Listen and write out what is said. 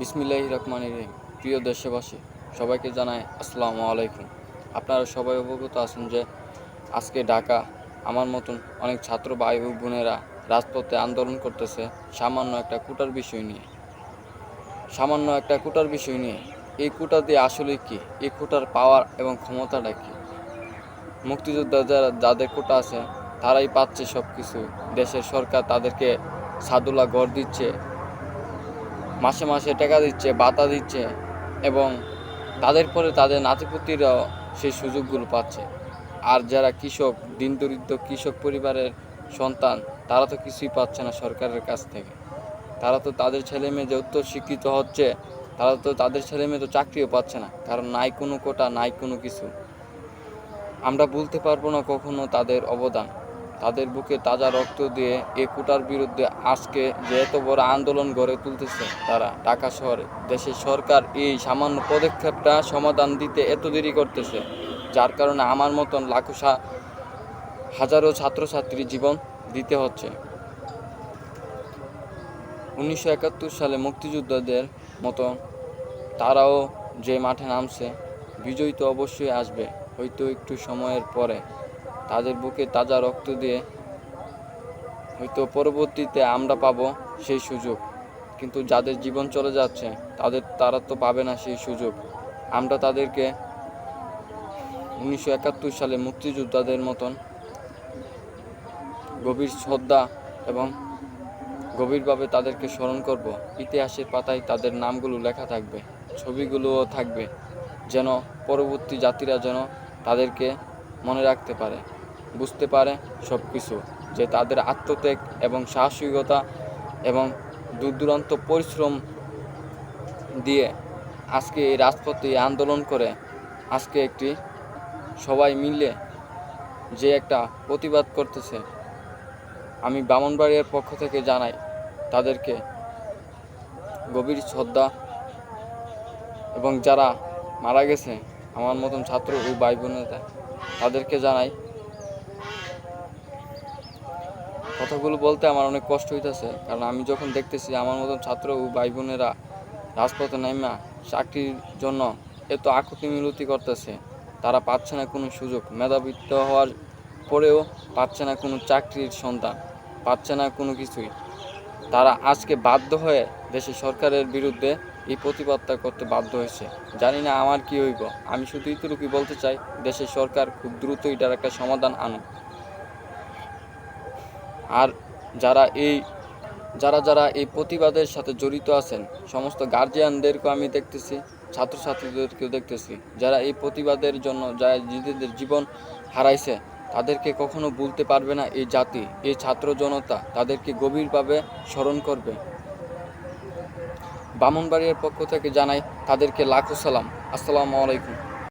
বিসমিল্লাহ রহমান রহিম। প্রিয় দেশবাসী, সবাইকে জানাই আসসালামু আলাইকুম। আপনারা সবাই অবগত আছেন যে আজকে ঢাকা আমার মতন অনেক ছাত্র ভাই ও বোনেরা রাজপথে আন্দোলন করতেছে সামান্য একটা কুটার বিষয় নিয়ে। সামান্য একটা কুটার বিষয় নিয়ে। এই কুটা দিয়ে আসলে কি? এই কুটার পাওয়ার এবং ক্ষমতাটা কি? মুক্তিযোদ্ধা যারা, যাদের কোটা আছে, তারাই পাচ্ছে সব কিছু দেশের সরকার তাদেরকে সাদুলা গড় দিচ্ছে মাসে মাসে টাকা দিচ্ছে বাতা দিচ্ছে এবং তাদের পরে তাদের নাতিপুতিরাও সেই সুযোগগুলো পাচ্ছে। আর যারা কৃষক, দিন দরিদ্র কৃষক পরিবারের সন্তান, তারা তো কিছুই পাচ্ছে না সরকারের কাছ থেকে। তারা তো তাদের ছেলে মেয়ে যে উত্তর শিক্ষিত হচ্ছে, তারা তো তাদের ছেলে মেয়ে তো চাকরিও পাচ্ছে না। কারণ নাই কোনো কোটা, নাই কোনো কিছু। আমরা বলতে পারব না কখনো তাদের অবদান। তাদের বুকে তাজা রক্ত দিয়ে এ বিরুদ্ধে আজকে যে এত বড় আন্দোলন গড়ে তুলতেছে তারা, ঢাকা শহরে, দেশের সরকার এই সামান্য পদক্ষেপটা সমাধান দিতে এত দেরি করতেছে, যার কারণে আমার মতন লাখোসা হাজারো ছাত্রছাত্রী জীবন দিতে হচ্ছে। উনিশশো একাত্তর সালে মুক্তিযোদ্ধাদের মতো তারাও যে মাঠে নামছে, বিজয়ী তো অবশ্যই আসবে, হয়তো একটু সময়ের পরে। তাদের বুকে তাজা রক্ত দিয়ে হয়তো পরবর্তীতে আমরা পাবো সেই সুযোগ। কিন্তু যাদের জীবন চলে যাচ্ছে, তাদের, তারা তো পাবে না সেই সুযোগ। আমরা তাদেরকে উনিশশো একাত্তর সালে মুক্তিযোদ্ধাদের মতন গভীর শ্রদ্ধা এবং গভীরভাবে তাদেরকে স্মরণ করব। ইতিহাসের পাতায় তাদের নামগুলো লেখা থাকবে, ছবিগুলোও থাকবে, যেন পরবর্তী জাতিরা যেন তাদেরকে মনে রাখতে পারে। বুঝতে পারে সব কিছু যে তাদের আত্মত্যাগ এবং সাহসিকতা এবং দূর দূরান্ত পরিশ্রম দিয়ে আজকে এই রাজপথে আন্দোলন করে আজকে একটি সবাই মিলে যে একটা প্রতিবাদ করতেছে। আমি বামনবাড়িয়ার পক্ষ থেকে জানাই, তাদেরকে গভীর শ্রদ্ধা এবং যারা মারা গেছে, আমার মতন ছাত্র ও ভাই বোনেরা তাদেরকে জানাই কথাগুলো বলতে আমার অনেক কষ্ট হইতেছে। কারণ আমি যখন দেখতেছি আমার মতন ছাত্র ও ভাই বোনেরা রাজপথে নাইমা চাকরির জন্য এত আকুতি মিনতি করতেছে, তারা পাচ্ছে না কোনো সুযোগ। মেধাবৃত্ত হওয়ার পরেও পাচ্ছে না কোনো চাকরির সন্তান, পাচ্ছে না কোনো কিছুই। তারা আজকে বাধ্য হয়ে দেশের সরকারের বিরুদ্ধে এই প্রতিবাদটা করতে বাধ্য হয়েছে। জানি না আমার কি হইব। আমি শুধু এতটুকুই বলতে চাই, দেশের সরকার খুব দ্রুত এটার একটা সমাধান আনুক। আর যারা এই, যারা যারা এই প্রতিবাদের সাথে জড়িত আছেন, সমস্ত গার্জিয়ানদেরকেও আমি দেখতেছি, ছাত্রছাত্রীদেরকেও দেখতেছি, যারা এই প্রতিবাদের জন্য, যারা নিজেদের জীবন হারাইছে, তাদেরকে কখনো ভুলতে পারবে না এই জাতি, এই ছাত্র জনতা, তাদেরকে গভীরভাবে স্মরণ করবে। বামনবাড়িয়ার পক্ষ থেকে জানাই তাদেরকে লাখো সালাম। আসসালামু আলাইকুম।